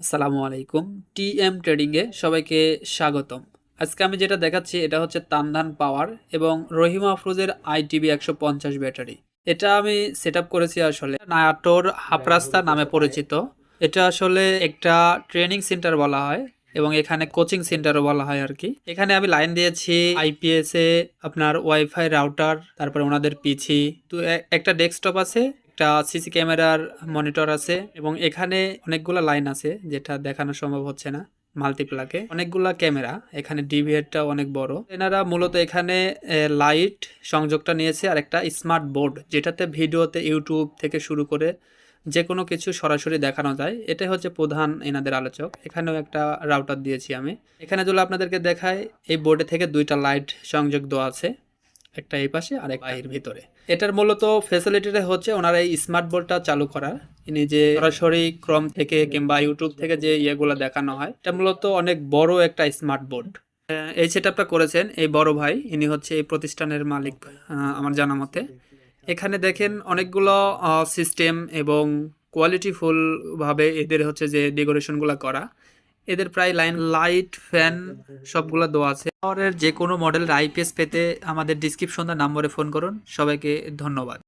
আসসালামু আলাইকুম। টিএম ট্রেডিংয়ে সবাইকে স্বাগতম। আজকে আমি যেটা দেখাচ্ছি, এটা হচ্ছে তানধান পাওয়ার এবং রহিমা আফরোজের আইটিবি একশো পঞ্চাশ ব্যাটারি। এটা আমি সেট করেছি আসলে নায়াটোর হাফরাস্তা নামে পরিচিত। এটা আসলে একটা ট্রেনিং সেন্টার বলা হয় এবং এখানে কোচিং সেন্টারও বলা হয় আর কি। এখানে আমি লাইন দিয়েছি আইপিএস এ, আপনার ওয়াইফাই রাউটার, তারপরে ওনাদের পিছি তো একটা ডেস্কটপ আছে একটা সিসি ক্যামেরার মনিটর আছে এবং এখানে অনেকগুলো লাইন আছে যেটা দেখানো সম্ভব হচ্ছে না মাল্টিপ্লাকে অনেকগুলা ক্যামেরা, এখানে ডিভিএরটা অনেক বড়। এনারা মূলত এখানে লাইট সংযোগটা নিয়েছে আর একটা স্মার্ট বোর্ড যেটাতে ভিডিওতে ইউটিউব থেকে শুরু করে যে কোনো কিছু সরাসরি দেখানো যায়। এটাই হচ্ছে প্রধান এনাদের আলোচক। এখানেও একটা রাউটার দিয়েছি আমি। এখানে যদি আপনাদেরকে দেখায়, এই বোর্ডে থেকে দুইটা লাইট সংযোগ দেওয়া আছে। একটা এই পাশে আর একটা এর ভিতরে। এটার মূলত ফেসিলিটিটা হচ্ছে ওনার এই স্মার্ট বোর্ডটা চালু করার। ইনি যে সরাসরি ক্রম থেকে কিংবা ইউটিউব থেকে যে ইয়েগুলো দেখানো হয় এটা মূলত অনেক বড় একটা স্মার্ট বোর্ড এই সেটআপটা করেছেন এই বড় ভাই। ইনি হচ্ছে এই প্রতিষ্ঠানের মালিক আমার জানা মতে। এখানে দেখেন অনেকগুলো সিস্টেম এবং কোয়ালিটিফুল ভাবে এদের হচ্ছে যে ডেকোরেশনগুলো করা। এদের প্রায় লাইন, লাইট, ফ্যান সবগুলো দেওয়া আছে। পাওয়ারের যে কোনো মডেলের আইপিএস পেতে আমাদের ডিসক্রিপশন নম্বরে ফোন করুন। সবাইকে ধন্যবাদ।